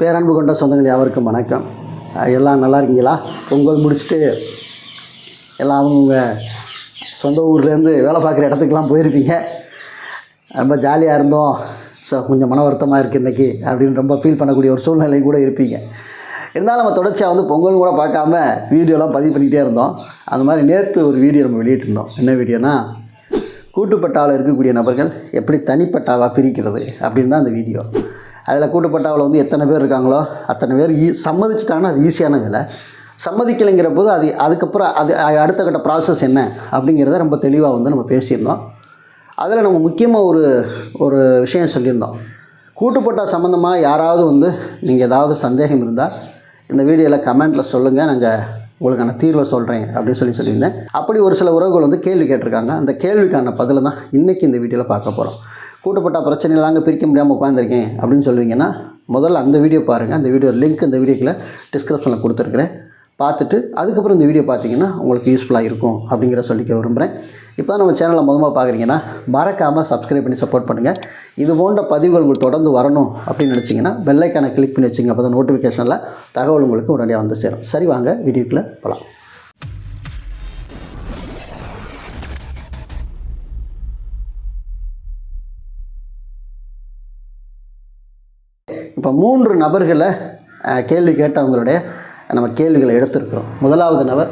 பேரன்பு கொண்ட சொந்தங்கள் யாவருக்கும் வணக்கம். எல்லாம் நல்லா இருக்கீங்களா? பொங்கல் முடிச்சுட்டு எல்லாம் அவங்கவுங்க சொந்த ஊர்லேருந்து வேலை பார்க்குற இடத்துக்குலாம் போயிருப்பீங்க. ரொம்ப ஜாலியாக இருந்தோம். ஸோ கொஞ்சம் மன வருத்தமாக இருக்குது இன்றைக்கி அப்படின்னு ரொம்ப ஃபீல் பண்ணக்கூடிய ஒரு சூழ்நிலை கூட இருப்பீங்க. இருந்தாலும் நம்ம தொடர்ச்சியாக வந்து பொங்கல் கூட பார்க்காம வீடியோலாம் பதிவு பண்ணிக்கிட்டே இருந்தோம். அந்த மாதிரி நேற்று ஒரு வீடியோ நம்ம வெளியிட்டிருந்தோம். என்ன வீடியோனா கூட்டுப்பட்டாவில் இருக்கக்கூடிய நபர்கள் எப்படி தனிப்பட்டாவாக பிரிக்கிறது அப்படின்னு தான் அந்த வீடியோ அதில் கூட்டுப்பட்டாவில் வந்து எத்தனை பேர் இருக்காங்களோ அத்தனை பேர் ஈ சம்மதிச்சிட்டாங்கன்னா அது ஈஸியான வேலை. சம்மதிக்கலைங்கிற போது அது அதுக்கப்புறம் அது அடுத்த கட்ட ப்ராசஸ் என்ன அப்படிங்கிறத ரொம்ப தெளிவாக வந்து நம்ம பேசியிருந்தோம். அதில் நம்ம முக்கியமாக ஒரு ஒரு விஷயம் சொல்லியிருந்தோம். கூட்டுப்பட்டா சம்மந்தமாக யாராவது வந்து நீங்கள் ஏதாவது சந்தேகம் இருந்தால் இந்த வீடியோவில் கமெண்ட்டில் சொல்லுங்கள் நாங்கள் உங்களுக்கான தீர்வை சொல்கிறேன் அப்படின்னு சொல்லி சொல்லியிருந்தேன். அப்படி ஒரு சில உறவுகள் வந்து கேள்வி கேட்டிருக்காங்க. அந்த கேள்விக்கான பதிலை தான் இன்றைக்கி இந்த வீடியோவில் பார்க்க போகிறோம் கூட்டுப்பட்ட பிரச்சனையில் தாங்க பிரிக்க முடியாமல் உட்காந்துருக்கேன் அப்படின்னு சொல்லுவீங்கன்னா முதல்ல அந்த வீடியோ பாருங்கள் அந்த வீடியோ லிங்க் இந்த வீடியோக்குள்ளே டிஸ்கிரிப்ஷனில் கொடுத்துருக்குறேன். பார்த்துட்டு அதுக்கப்புறம் இந்த வீடியோ பார்த்தீங்கன்னா உங்களுக்கு யூஸ்ஃபுல்லாக இருக்கும் அப்படிங்கிற சொல்லிக்க விரும்புகிறேன் இப்போ நம்ம சேனலை முதல்ல பார்க்குறீங்கன்னா மறக்காமல் சப்ஸ்கிரைப் பண்ணி சப்போர்ட் பண்ணுங்கள் இது போன்ற பதிவுகள் உங்களுக்கு தொடர்ந்து வரணும் அப்படின்னு நினச்சிங்கன்னா பெல்லைக்கான கிளிக் பண்ணி வச்சுங்க. அப்போ தான் நோட்டிஃபிகேஷனில் தகவல் உங்களுக்கு உடனடியாக வந்து சேரும். சரி வாங்க வீடியோக்குள்ளே போகலாம் இப்போ மூன்று நபர்களை கேள்வி கேட்டவங்களுடைய நம்ம கேள்விகளை எடுத்திருக்கிறோம். முதலாவது நபர்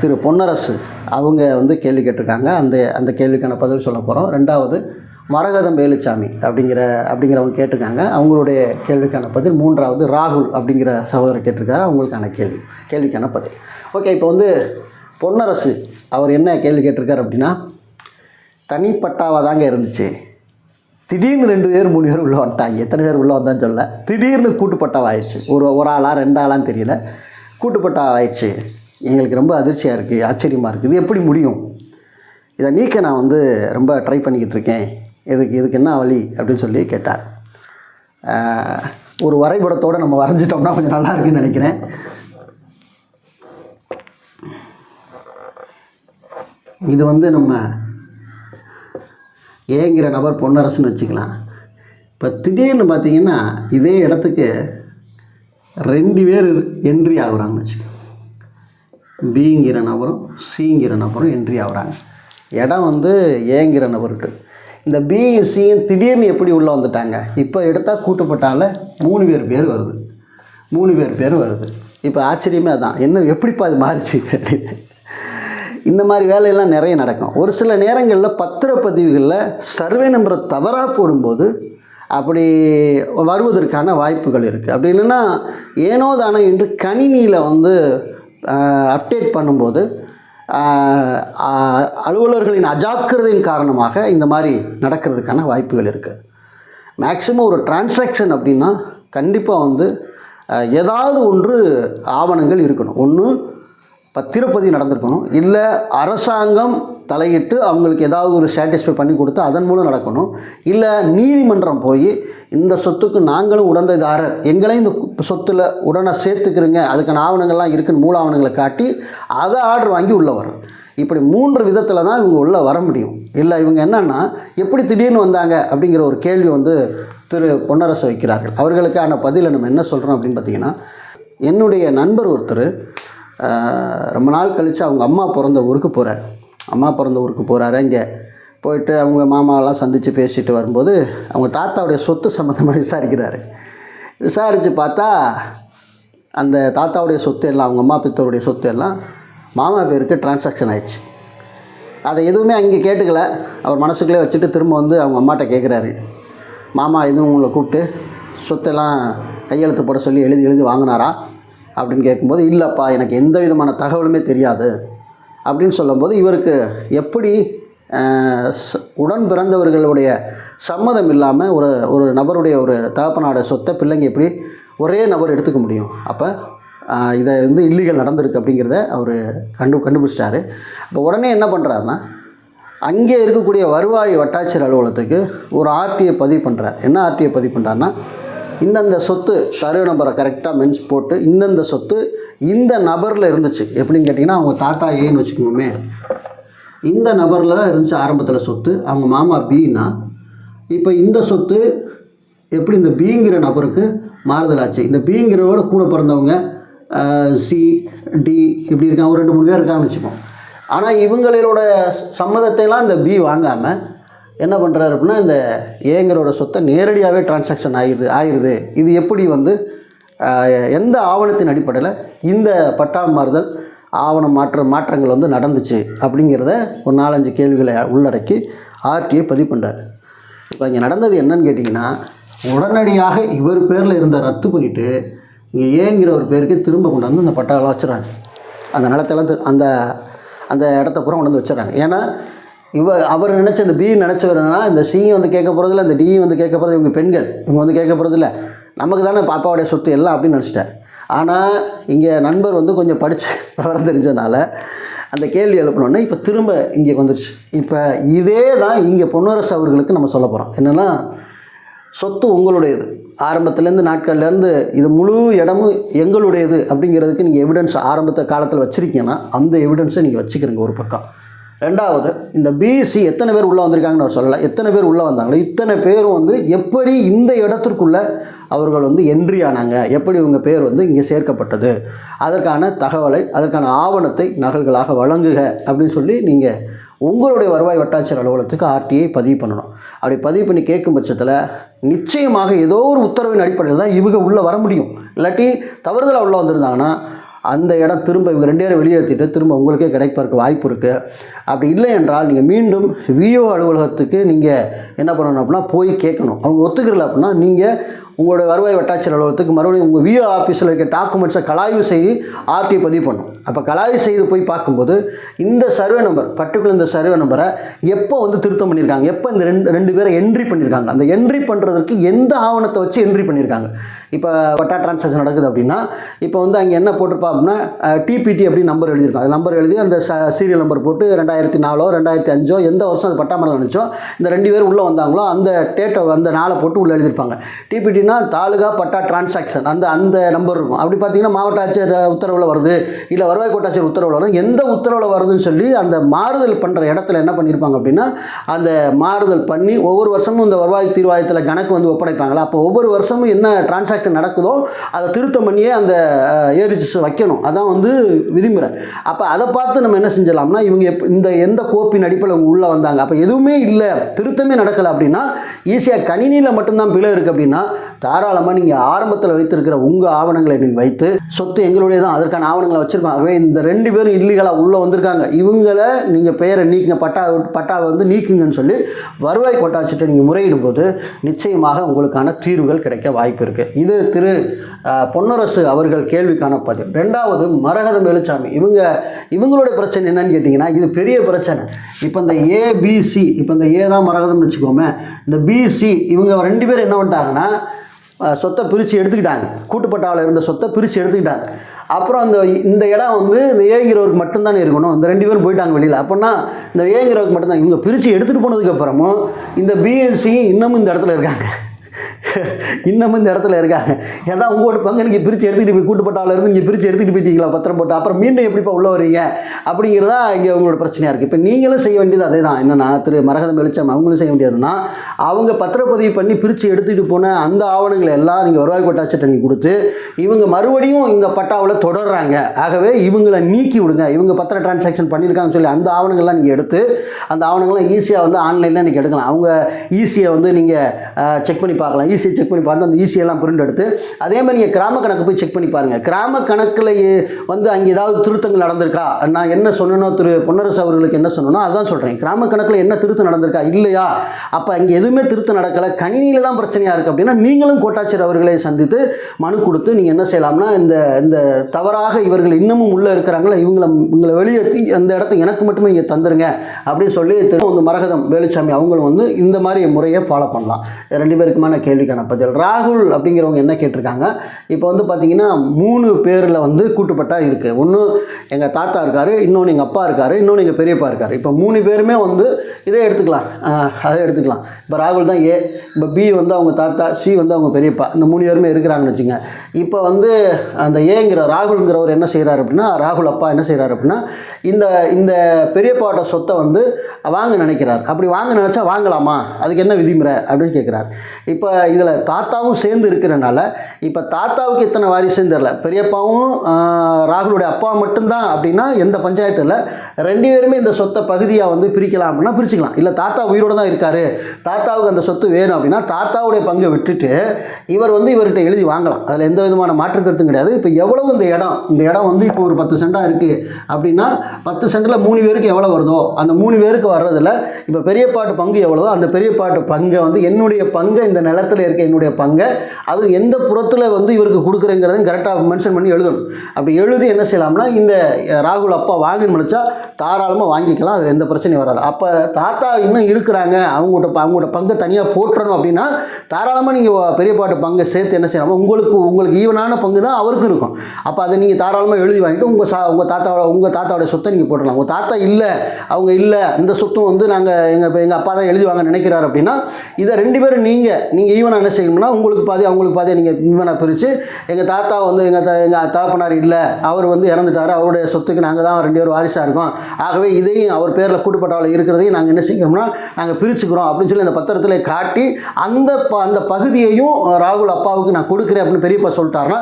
திரு பொன்னரசு. அவங்க வந்து கேள்வி கேட்டிருக்காங்க. அந்த அந்த கேள்விக்கான பதில் சொல்ல போகிறோம் ரெண்டாவது மரகதம் வேலுச்சாமி அப்படிங்கிற அப்படிங்கிறவங்க கேட்டிருக்காங்க. அவங்களுடைய கேள்விக்கான பதில். மூன்றாவது ராகுல் அப்படிங்கிற சகோதரர் கேட்டிருக்காரு. அவங்களுக்கான கேள்வி கேள்விக்கான பதில். ஓகே இப்போ வந்து பொன்னரசு அவர் என்ன கேள்வி கேட்டிருக்காரு அப்படின்னா தனிப்பட்டாவாக தாங்க இருந்துச்சு. திடீர்னு ரெண்டு பேர் மூணு பேர் உள்ளே வந்துட்டாங்க. எத்தனை பேர் உள்ளே வந்தான்னு சொல்ல திடீர்னு கூட்டுப்பட்டாவா ஆயிடுச்சு ஒரு ஒரு ஆளா ரெண்டு ஆளான்னு தெரியல. கூட்டுப்பட்டாவா ஆயிடுச்சு எங்களுக்கு ரொம்ப அதிர்ச்சியாக இருக்குது ஆச்சரியமாக இருக்குது இது எப்படி முடியும்? இதை நீக்க நான் வந்து ரொம்ப ட்ரை பண்ணிக்கிட்டு இருக்கேன். இதுக்கு இதுக்கு என்ன வழி அப்படின்னு சொல்லி கேட்டார். ஒரு வரைபடத்தோடு நம்ம வரைஞ்சிட்டோம்னா கொஞ்சம் நல்லா இருக்குன்னு நினைக்கிறேன். இது வந்து நம்ம ஏங்கிற நபர் பொன்னரசுன்னு வச்சுக்கலாம். இப்போ திடீர்னு பார்த்தீங்கன்னா இதே இடத்துக்கு ரெண்டு பேர் என்ட்ரி ஆகுறாங்கன்னு வச்சுக்கோங்க. பிங்கிற நபரும் சிங்கிற நபரும் என்ட்ரி ஆகுறாங்க. இடம் வந்து ஏங்கிற நபருக்கு. இந்த பியும் சியும் திடீர்னு எப்படி உள்ளே வந்துட்டாங்க? இப்போ எடுத்தால் கூட்டப்பட்டால மூணு பேர் பேர் வருது. மூணு பேர் பேர் வருது. இப்போ ஆச்சரியமே அதான். என்ன எப்படிப்பா அது மாறிச்சு? இந்த மாதிரி வேலையெல்லாம் நிறைய நடக்கும். ஒரு சில நேரங்களில் பத்திரப்பதிவுகளில் சர்வே நம்பரை தவறாக போடும்போது அப்படி வருவதற்கான வாய்ப்புகள் இருக்குது அப்படி இல்லைன்னா ஏனோ தானோ என்று கணினியில் வந்து அப்டேட் பண்ணும்போது அலுவலர்களின் அஜாக்கிரதையின் காரணமாக இந்த மாதிரி நடக்கிறதுக்கான வாய்ப்புகள் இருக்குது மேக்சிமம் ஒரு டிரான்சாக்ஷன் அப்படின்னா கண்டிப்பாக வந்து ஏதாவது ஒன்று ஆவணங்கள் இருக்கணும். ஒன்று பத்திரப்பதிவு நடந்திருக்கணும். இல்லை அரசாங்கம் தலையிட்டு அவங்களுக்கு ஏதாவது ஒரு சாட்டிஸ்ஃபை பண்ணி கொடுத்து அதன் மூலம் நடக்கணும். இல்லை நீதிமன்றம் போய் இந்த சொத்துக்கு நாங்களும் உடந்தைதாரர் எங்களையும் இந்த சொத்தில் சொத்துல உடனே சேர்த்துக்கிறீங்க அதுக்கான ஆவணங்கள்லாம் இருக்குன்னு மூல ஆவணங்களை காட்டி அதை ஆர்டர் வாங்கி உள்ளே வரணும் இப்படி மூன்று விதத்தில் தான் இவங்க உள்ளே வர முடியும். இல்லை இவங்க என்னென்னா எப்படி திடீர்னு வந்தாங்க அப்படிங்கிற ஒரு கேள்வி வந்து திரு பொன்னரசு வைக்கிறார்கள். அவர்களுக்கான பதிலை நம்ம என்ன சொல்கிறோம் அப்படின்னு பார்த்தீங்கன்னா என்னுடைய நண்பர் ஒருத்தர் ரொம்ப நாள் கழித்து அவங்க அம்மா பிறந்த ஊருக்கு போகிறார் அம்மா பிறந்த ஊருக்கு போகிறாரு இங்கே போயிட்டு அவங்க மாமாவெல்லாம் சந்தித்து பேசிட்டு வரும்போது அவங்க தாத்தாவுடைய சொத்து சம்மந்தமாக விசாரிக்கிறாரு. விசாரித்து பார்த்தா அந்த தாத்தாவுடைய சொத்து எல்லாம் அவங்க அம்மா பித்தருடைய சொத்து எல்லாம் மாமா பேருக்கு டிரான்சாக்ஷன் ஆயிடுச்சு. அதை எதுவுமே அங்கே கேட்டுக்கல. அவர் மனசுக்குள்ளே வச்சுட்டு திரும்ப வந்து அவங்க அம்மாட்ட கேட்குறாரு மாமா எதுவும் உங்களை கூப்பிட்டு சொத்தெல்லாம் கையெழுத்து போட சொல்லி எழுதி எழுதி வாங்கினாரா? அப்படின்னு கேட்கும்போது இல்லைப்பா எனக்கு எந்த விதமான தகவலுமே தெரியாது. அப்படின்னு சொல்லும்போது இவருக்கு எப்படி ச- உடன் பிறந்தவர்களுடைய சம்மதம் இல்லாமல் ஒரு ஒரு நபருடைய ஒரு தகப்பனாட சொத்தை பிள்ளைங்க எப்படி ஒரே நபர் எடுத்துக்க முடியும்? அப்போ இதை வந்து இல்லீகல் நடந்திருக்கு அப்படிங்கிறத அவர் கண்டு கண்டுபிடிச்சிட்டாரு. அப்போ உடனே என்ன பண்ணுறாருன்னா அங்கே இருக்கக்கூடிய வருவாய் வட்டாட்சியர் அலுவலகத்துக்கு ஒரு ஆர்டிஐ பதிவு பண்ணுறார் என்ன ஆர்டிஐ பதிவு பண்ணுறாருன்னா இந்தந்த சொத்து சர்வே நம்பரை கரெக்டாக மென்ஸ் போட்டு இந்தந்த சொத்து இந்த நபரில் இருந்துச்சு. எப்படின்னு கேட்டிங்கன்னா அவங்க தாத்தா ஏன்னு வச்சுக்கோமே. இந்த நபரில் தான் இருந்துச்சு ஆரம்பத்தில் சொத்து. அவங்க மாமா பின்னா இப்போ இந்த சொத்து எப்படி இந்த பிங்கிற நபருக்கு மாறுதல் ஆச்சு இந்த பிங்கிறவோட கூட பிறந்தவங்க சி டி இப்படி இருக்காங்க. ஒரு ரெண்டு மூணு பேர் இருக்காங்கன்னு வச்சுப்போம் ஆனால் இவங்களோட சம்மதத்தைலாம் இந்த பி வாங்காமல் என்ன பண்ணுறாரு அப்படின்னா இந்த ஏங்கரோட சொத்தை நேரடியாகவே டிரான்சாக்ஷன் ஆகிடுது ஆயிடுது இது எப்படி வந்து எந்த ஆவணத்தின் அடிப்படையில் இந்த பட்டா மாறுதல் ஆவணம் மாற்ற மாற்றங்கள் வந்து நடந்துச்சு அப்படிங்கிறத ஒரு நாலஞ்சு கேள்விகளை உள்ளடக்கி ஆர்டிஐ பதிவு பண்ணுறாரு இப்போ இங்கே நடந்தது என்னன்னு கேட்டிங்கன்னா உடனடியாக இவர் பேரில் இருந்த ரத்து பண்ணிவிட்டு இங்கே ஏங்கிற ஒரு பேருக்கு திரும்ப கொண்டாந்து அந்த பட்டாலாம் வச்சுறாங்க அந்த நிலத்தெல்லாம் அந்த அந்த இடத்த பூரா கொண்டு வந்து வச்சுறாங்க ஏன்னா இவ அவர் நினச்ச இந்த பி நினச்சவர்னா இந்த சியும் வந்து கேட்க போகிறதில்ல இந்த டியும் வந்து கேட்க போகிறது இவங்க பெண்கள். இவங்க வந்து கேட்க போகிறதில்ல நமக்கு தானே பாப்பாவுடைய சொத்து எல்லாம் அப்படின்னு நினச்சிட்டார். ஆனால் இங்கே நண்பர் வந்து கொஞ்சம் படித்து விவரம் தெரிஞ்சதுனால அந்த கேள்வி எழுப்பினோடனே இப்போ திரும்ப இங்கே வந்துருச்சு. இப்போ இதே தான் இங்கே பொன்னரசு அவர்களுக்கு நம்ம சொல்ல போகிறோம் என்னென்னா சொத்து உங்களுடையது. ஆரம்பத்துலேருந்து நாட்கள்லேருந்து இது முழு இடமும் எங்களுடையது அப்படிங்கிறதுக்கு நீங்கள் எவிடன்ஸ் ஆரம்பத்த காலத்தில் வச்சுருக்கீங்கன்னா அந்த எவிடன்ஸை நீங்கள் வச்சுக்கிறீங்க ஒரு பக்கம். ரெண்டாவது இந்த பிசி எத்தனை பேர் உள்ளே வந்திருக்காங்கன்னு அவர் சொல்லலை. எத்தனை பேர் உள்ளே வந்தாங்களோ இத்தனை பேரும் வந்து எப்படி இந்த இடத்திற்குள்ளே அவர்கள் வந்து என்ட்ரி ஆனாங்க? எப்படி இவங்க பேர் வந்து இங்கே சேர்க்கப்பட்டது? அதற்கான தகவலை அதற்கான ஆவணத்தை நகல்களாக வழங்குக அப்படின்னு சொல்லி நீங்கள் உங்களுடைய வருவாய் வட்டாட்சியர் அலுவலகத்துக்கு ஆர்டிஐ பதிவு பண்ணணும். அப்படி பதிவு பண்ணி கேட்கும் பட்சத்தில் நிச்சயமாக ஏதோ ஒரு உத்தரவின் அடிப்படையில் தான் இவங்க உள்ளே வர முடியும். இல்லாட்டி தவறுதலாக உள்ளே வந்திருந்தாங்கன்னா அந்த இடம் திரும்ப இவங்க ரெண்டு பேரும் வெளியேற்றிட்டு திரும்ப உங்களுக்கே கிடைப்பதற்கு வாய்ப்பு இருக்குது அப்படி இல்லை என்றால் நீங்கள் மீண்டும் விஓ அலுவலகத்துக்கு நீங்கள் என்ன பண்ணணும் அப்படின்னா போய் கேட்கணும். அவங்க ஒத்துக்கிறல அப்படின்னா நீங்கள் உங்களுடைய வருவாய் வட்டாட்சியர் அலுவலகத்துக்கு மறுபடியும் உங்கள் விஓ ஆஃபீஸில் இருக்க டாக்குமெண்ட்ஸை கலாய்வு செய்து ஆர்டிஐ பதிவு பண்ணும் அப்போ கலாய்வு செய்து போய் பார்க்கும்போது இந்த சர்வே நம்பர் பர்டிகுலர் இந்த சர்வே நம்பரை எப்போ வந்து திருத்தம் பண்ணியிருக்காங்க? எப்போ இந்த ரெண்டு ரெண்டு பேரை என்ட்ரி பண்ணியிருக்காங்க? அந்த என்ட்ரி பண்ணுறதுக்கு எந்த ஆவணத்தை வச்சு என்ட்ரி பண்ணியிருக்காங்க? இப்போ பட்டா டிரான்சாக்ஷன் நடக்குது அப்படின்னா இப்போ வந்து அங்கே என்ன போட்டிருப்பா அப்படின்னா டிபிடி அப்படின்னு நம்பர் எழுதியிருக்கோம். அது நம்பர் எழுதி அந்த ச சீரியல் நம்பர் போட்டு ரெண்டாயிரத்தி நாலோ ரெண்டாயிரத்தி அஞ்சோ எந்த வருஷம் அது பட்டா மரம் நினச்சோ இந்த ரெண்டு பேர் உள்ளே வந்தாங்களோ அந்த டேட்டை அந்த நாளை போட்டு உள்ளே எழுதியிருப்பாங்க. டிபிடினா தாலுகா பட்டா டிரான்சாக்ஷன் அந்த அந்த நம்பர் இருக்கும். அப்படி பார்த்தீங்கன்னா மாவட்ட ஆட்சியர் உத்தரவில் வருது. இல்லை வருவாய் கோட்டாட்சியர் உத்தரவில் வருது. எந்த உத்தரவில் வருதுன்னு சொல்லி அந்த மாறுதல் பண்ணுற இடத்துல என்ன பண்ணியிருப்பாங்க அப்படின்னா அந்த மாறுதல் பண்ணி ஒவ்வொரு வருஷமும் இந்த வருவாய் தீர்வாயத்தில் கணக்கு வந்து ஒப்படைப்பாங்களா? அப்போ ஒவ்வொரு வருஷமும் என்ன டிரான்சாக்ஷன் நடக்குதோ அதை திருத்தம் பண்ணியே அந்த ஏரிஜிஸ் வைக்கணும். அதான் வந்து விதிமுறை. அப்போ அதை பார்த்து நம்ம என்ன செஞ்சிடலாம்னா இவங்க இந்த எந்த கோப்பின் அடிப்படையில் அவங்க உள்ளே வந்தாங்க. அப்போ எதுவுமே இல்லை திருத்தமே நடக்கலை அப்படின்னா ஈஸியாக கணினியில் மட்டும்தான் பிழை இருக்குது அப்படின்னா தாராளமாக நீங்கள் ஆரம்பத்தில் வைத்திருக்கிற உங்கள் ஆவணங்களை நீங்கள் வைத்து சொத்து எங்களுடைய தான் அதற்கான ஆவணங்களை வச்சுருப்பாங்க ஆகவே இந்த ரெண்டு பேரும் இல்லீகலாக உள்ளே வந்திருக்காங்க. இவங்களை நீங்கள் பெயரை நீக்குங்க பட்டா பட்டாவை வந்து நீக்குங்கன்னு சொல்லி வருவாய் கோட்டாட்சிட்டு நீங்கள் முறையிடும் போது நிச்சயமாக உங்களுக்கான தீர்வுகள் கிடைக்க வாய்ப்பு இருக்குது இது திரு பொன்னரசு அவர்கள் கேள்விக்கான பதில் ரெண்டாவது மரகதம் வேலுச்சாமி. இவங்க இவங்களுடைய பிரச்சனை என்னன்னு கேட்டிங்கன்னா இது பெரிய பிரச்சனை. இப்போ இந்த ஏபிசி இப்போ இந்த ஏ தான் மரகதம்னு வச்சுக்கோமே இந்த பிசி இவங்க ரெண்டு பேரும் என்ன பண்ணிட்டாங்கன்னா சொத்தை பிரித்து எடுத்துக்கிட்டாங்க. கூட்டுப்பட்டாவில் இருந்த சொத்தை பிரித்து எடுத்துக்கிட்டாங்க. அப்புறம் அந்த இந்த இடம் வந்து இந்த ஏங்கிறவருக்கு மட்டும்தானே இருக்கணும். இந்த ரெண்டு பேரும் போயிட்டாங்க வெளியில். அப்படின்னா இந்த ஏங்கிறவருக்கு மட்டும்தான். இவங்க பிரித்து எடுத்துகிட்டு போனதுக்கப்புறமும் இந்த பிஎல்சி இன்னமும் இந்த இடத்துல இருக்காங்க. இன்னமும் இந்த இடத்துல இருக்காங்க. ஏன்னா உங்களோட பங்கு நீங்கள் பிரித்து எடுத்துகிட்டு போய் கூட்டுப்பட்டாவில் இருந்து நீங்கள் பிரித்து எடுத்துகிட்டு போயிட்டீங்களா? பத்திரம் போட்டு. அப்புறம் மீண்டும் எப்படிப்பா உள்ள வரீங்க? அப்படிங்கிறதா இங்கே உங்களோட பிரச்சனையாக இருக்குது இப்போ நீங்களும் செய்ய வேண்டியது அதே தான் என்னென்னா திரு மரகதம் வெளிச்சம் அவங்களும் செய்ய வேண்டியதுன்னா அவங்க பத்திரப்பதிவு பண்ணி பிரித்து எடுத்துகிட்டு போன அந்த ஆவணங்களை எல்லாம் நீங்கள் வருவாய் கோட்டாட்சிட்ட நீங்கள் கொடுத்து இவங்க மறுபடியும் இந்த பட்டாவில் தொடர்றாங்க. ஆகவே இவங்களை நீக்கி விடுங்க. இவங்க பத்திர டிரான்சாக்ஷன் பண்ணியிருக்காங்கன்னு சொல்லி அந்த ஆவணங்கள்லாம் நீங்கள் எடுத்து அந்த ஆவணங்கள்லாம் ஈஸியாக வந்து ஆன்லைனில் நீங்கள் எடுக்கலாம். அவங்க ஈஸியை வந்து நீங்கள் செக் பண்ணி பார்க்கலாம். ஈஸியை செக் பண்ணி பார்த்து அந்த ஈஸியெல்லாம் பிரிண்ட் எடுத்து அதே மாதிரி நீங்கள் கிராம கணக்கு போய் செக் பண்ணி பாருங்கள் கிராம கணக்கில் வந்து அங்கே ஏதாவது திருத்தங்கள் நடந்திருக்கா? நான் என்ன சொன்னனோ திரு பொன்னரசு அவர்களுக்கு என்ன சொன்னனோ அதான் சொல்கிறேன் கிராம கணக்கில் என்ன திருத்தம் நடந்திருக்கா? இல்லையா? அப்போ அங்கே எதுவுமே திருத்தம் நடக்கலை. கணினியில் தான் பிரச்சனையாக இருக்குது அப்படின்னா நீங்களும் கோட்டாட்சியர் அவர்களை சந்தித்து மனு கொடுத்து நீங்கள் என்ன செய்யலாம்னா இந்த இந்த தவறாக இவர்கள் இன்னமும் உள்ளே இருக்கிறாங்களா? இவங்களை இவங்களை வெளியேற்றி அந்த இடத்த எனக்கு மட்டுமே நீங்கள் தந்துருங்க அப்படின்னு சொல்லி திரு வந்து மரகதம் வேலுச்சாமி அவங்களும் வந்து இந்த மாதிரி முறையை ஃபாலோ பண்ணலாம். ரெண்டு பேருக்குமான கேள்விக்கான பதில் ராகுல் அப்படிங்கிறவங்க என்ன கேட்டிருக்காங்க? இப்போ வந்து பார்த்தீங்கன்னா மூணு பேரில் வந்து கூட்டுப்பட்டா இருக்குது ஒன்று எங்கள் தாத்தா இருக்கார் இன்னொன்று எங்கள் அப்பா இருக்கார் இன்னொன்று எங்கள் பெரியப்பா இருக்கார். இப்போ மூணு பேருமே வந்து இதே எடுத்துக்கலாம். அதை எடுத்துக்கலாம். இப்போ ராகுல் தான் ஏ இப்போ பி வந்து அவங்க தாத்தா சி வந்து அவங்க பெரியப்பா இந்த மூணு பேருமே இருக்கிறாங்கன்னு வச்சுங்க. இப்போ வந்து அந்த ஏங்கிற ராகுல்ங்கிறவர் என்ன செய்கிறாரு அப்படின்னா ராகுல் அப்பா என்ன செய்கிறாரு அப்படின்னா இந்த இந்த பெரியப்பாவோட சொத்தை வந்து வாங்க நினைக்கிறார். அப்படி வாங்க நினச்சா வாங்கலாமா? அதுக்கு என்ன விதிமுறை? அப்படின்னு கேட்குறாரு. இப்போ இப்போ இதில் தாத்தாவும் சேர்ந்து இருக்கிறனால இப்போ தாத்தாவுக்கு இத்தனை வாரிசுன்னு தெரில பெரியப்பாவும் ராகுலுடைய அப்பா மட்டும்தான் அப்படின்னா எந்த பஞ்சாயத்தில் ரெண்டு பேருமே இந்த சொத்தை பகுதியாக வந்து பிரிக்கலாம் அப்படின்னா பிரிச்சுக்கலாம். இல்லை தாத்தா உயிரோடு தான் இருக்காரு. தாத்தாவுக்கு அந்த சொத்து வேணும் அப்படின்னா தாத்தாவுடைய பங்கை விட்டுட்டு இவர் வந்து இவர்கிட்ட எழுதி வாங்கலாம். அதில் எந்த விதமான மாற்று கருத்தும் கிடையாது. இப்போ எவ்வளவு இந்த இடம் இந்த இடம் வந்து இப்போ ஒரு பத்து சென்டாக இருக்குது அப்படின்னா பத்து சென்டில் மூணு பேருக்கு எவ்வளோ வருதோ அந்த மூணு பேருக்கு வர்றதில் இப்போ பெரியப்பாட்டு பங்கு எவ்வளவோ அந்த பெரியப்பாட்டு பங்கை வந்து என்னுடைய பங்கை இந்த நிலத்தில் இருக்க என்னுடைய பங்கை அதுவும் எந்த புறத்தில் வந்து இவருக்கு கொடுக்குறேங்கிறதையும் கரெக்டாக மென்ஷன் பண்ணி எழுதணும். அப்படி எழுதி என்ன செய்யலாம்னா இந்த ராகுல் அப்பா வாங்கி முடிச்சா தாராளமாக வாங்கிக்கலாம் அதில் எந்த பிரச்சனையும் வராது. அப்போ தாத்தா இன்னும் இருக்கிறாங்க அவங்கள்ட்ட அவங்களோட பங்கை தனியாக போட்டுறணும் அப்படின்னா தாராளமாக நீங்கள் பெரியப்பாட்டு பங்கை சேர்த்து என்ன செய்யலாம் உங்களுக்கு உங்களுக்கு ஈவனான பங்கு தான் அவருக்கும் இருக்கும். அப்போ அதை நீங்கள் தாராளமாக எழுதி வாங்கிட்டு உங்கள் சா உங்கள் தாத்தாவோட உங்கள் தாத்தாவோட சொத்தை நீங்கள் போட்டுடலாம். உங்கள் தாத்தா இல்லை அவங்க இல்லை இந்த சொத்தும் வந்து நாங்கள் எங்கள் எங்கள் அப்பா தான் எழுதி வாங்க நினைக்கிறார் அப்படின்னா இதை ரெண்டு பேரும் நீங்கள் நீங்கள் ஈவனாக என்ன செய்யணும்னா உங்களுக்கு பாதி அவங்களுக்கு பாதி நீங்கள் ஈவனாக பிரித்து எங்கள் தாத்தா வந்து எங்கள் த எங்கள் தகப்பனார் இல்லை அவர் வந்து இறந்துட்டார் அவருடைய சொத்துக்கு நாங்கள் தான் ரெண்டு பேர் வாரிசாக இருக்கோம். ஆகவே இதையும் அவர் பேரில் கூட்டுப்பட்டாவில் இருக்கிறதையும் நாங்கள் என்ன செய்யணும்னா நாங்கள் பிரிச்சுக்கிறோம் அப்படின்னு சொல்லி அந்த பத்திரத்தில் காட்டி அந்த ப அந்த பகுதியையும் ராகுல் அப்பாவுக்கு நான் கொடுக்குறேன் அப்படின்னு பெரியப்பா சொல்லிட்டாருன்னா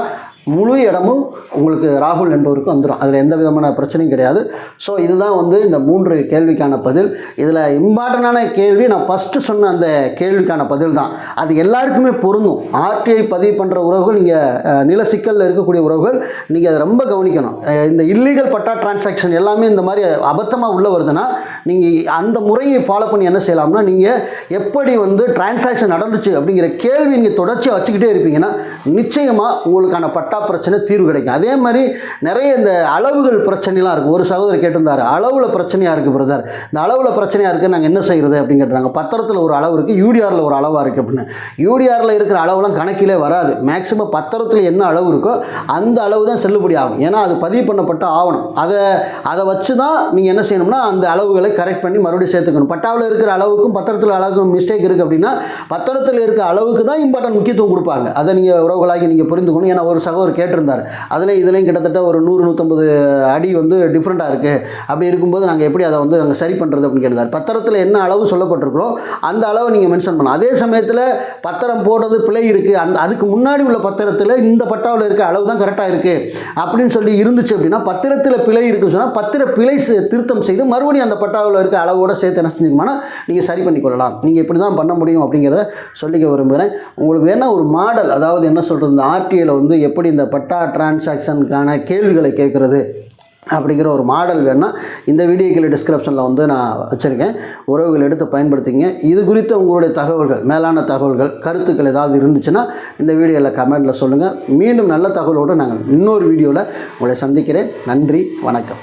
முழு இடமும் உங்களுக்கு ராகுல் என்பவருக்கு வந்துடும் அதில் எந்த விதமான பிரச்சனையும் கிடையாது. ஸோ இதுதான் வந்து இந்த மூன்று கேள்விக்கான பதில். இதில் இம்பார்ட்டண்டான கேள்வி நான் ஃபஸ்ட்டு சொன்ன அந்த கேள்விக்கான பதில் தான். அது எல்லாருக்குமே பொருந்தும். ஆர்டிஐ பதிவு பண்ணுற உறவுகள் நீங்கள் நில சிக்கலில் இருக்கக்கூடிய உறவுகள் நீங்கள் அதை ரொம்ப கவனிக்கணும். இந்த இல்லீகல் பட்டா டிரான்சாக்ஷன் எல்லாமே இந்த மாதிரி அபத்தமாக உள்ள வருதுன்னா நீங்கள் அந்த முறையை ஃபாலோ பண்ணி என்ன செய்யலாம்னா நீங்கள் எப்படி வந்து டிரான்சாக்ஷன் நடந்துச்சு அப்படிங்கிற கேள்வி நீங்கள் தொடர்ச்சியாக வச்சுக்கிட்டே இருப்பீங்கன்னா நிச்சயமாக உங்களுக்கான பட்டா பிரச்சனை தீர்வு கிடைக்கும். அதே மாதிரி நிறைய இந்த அளவுகள் பிரச்சனைலாம் இருக்கும் ஒரு சகோதரர் கேட்டிருந்தார் அளவில் பிரச்சனையாக இருக்குது பிரதர் இந்த அளவில் பிரச்சனையாக இருக்குது நாங்கள் என்ன செய்கிறது அப்படின்னு கேட்டாங்க பத்திரத்தில் ஒரு அளவு இருக்குது யூடிஆரில் ஒரு அளவாக இருக்குது அப்படின்னு. யூடிஆரில் இருக்கிற அளவுலாம் கணக்கிலே வராது. மேக்ஸிமம் பத்திரத்தில் என்ன அளவு இருக்கோ அந்த அளவு தான் செல்லுபடி ஆகும். ஏன்னா அது பதிவு பண்ணப்பட்ட ஆவணம் அதை அதை வச்சு தான் நீங்கள் என்ன செய்யணும்னா அந்த அளவுகளை கரெக்ட் பண்ணி மறுபடியும் சேர்த்துக்கணும். பட்டாவில் இருக்கிற அளவுக்கும் பத்திரத்தில் அளவுக்கும் மிஸ்டேக் இருக்குது அப்படின்னா பத்திரத்தில் இருக்கிற அளவுக்கு தான் இம்பார்ட்டன்ட் முக்கியத்துவம் கொடுப்பாங்க. அதை நீங்கள் உறவுகளாகி நீங்கள் புரிந்துக்கணும். ஏன்னா ஒரு சகோதரர் கேட்டிருந்தார். அதில் இதுலேயும் கிட்டத்தட்ட ஒரு நூறு நூற்றம்பது அடி வந்து டிஃப்ரெண்ட்டாக இருக்குது அப்படி இருக்கும்போது நாங்கள் எப்படி அதை வந்து நாங்கள் சரி பண்ணுறது அப்படின்னு கேட்டார் பத்திரத்தில் என்ன அளவு சொல்லப்பட்டிருக்கிறோ அந்த அளவை நீங்கள் மென்ஷன் பண்ணலாம். அதே சமயத்தில் பத்திரம் போடுறது பிழை இருக்குது அந்த அதுக்கு முன்னாடி உள்ள பத்திரத்தில் இந்த பட்டாவில் இருக்க அளவு தான் கரெக்டாக இருக்குது அப்படின்னு சொல்லி இருந்துச்சு அப்படின்னா பத்திரத்தில் பிழை இருக்குன்னு சொன்னால் பத்திர பிழை செ- திருத்தம் செய்து மறுபடியும் அந்த பட்டாவில் இருக்க அளவோட சேர்த்து என்ன செஞ்சீங்கன்னா நீங்கள் சரி பண்ணி கொள்ளலாம். நீங்கள் இப்படி தான் பண்ண முடியும் அப்படிங்கிறத சொல்லிக்க விரும்புகிறேன். உங்களுக்கு வேணால் ஒரு மாடல் அதாவது என்ன சொல்கிறது இந்த ஆர்டிஐயில் வந்து எப்படி இந்த பட்டா டிரான்சாக்ஷனுக்கான கேள்விகளை கேட்குறது அப்படிங்கிற ஒரு மாடல் வேணால் இந்த வீடியோ கீழே டிஸ்கிரிப்ஷனில் வந்து நான் வச்சுருக்கேன். உறவுகள் எடுத்து பயன்படுத்திங்க இது குறித்த உங்களுடைய தகவல்கள் மேலான தகவல்கள் கருத்துக்கள் ஏதாவது இருந்துச்சுன்னா இந்த வீடியோவில் கமெண்ட்டில் சொல்லுங்கள் மீண்டும் நல்ல தகவலோடு நாங்கள் இன்னொரு வீடியோவில் உங்களை சந்திக்கிறேன். நன்றி வணக்கம்.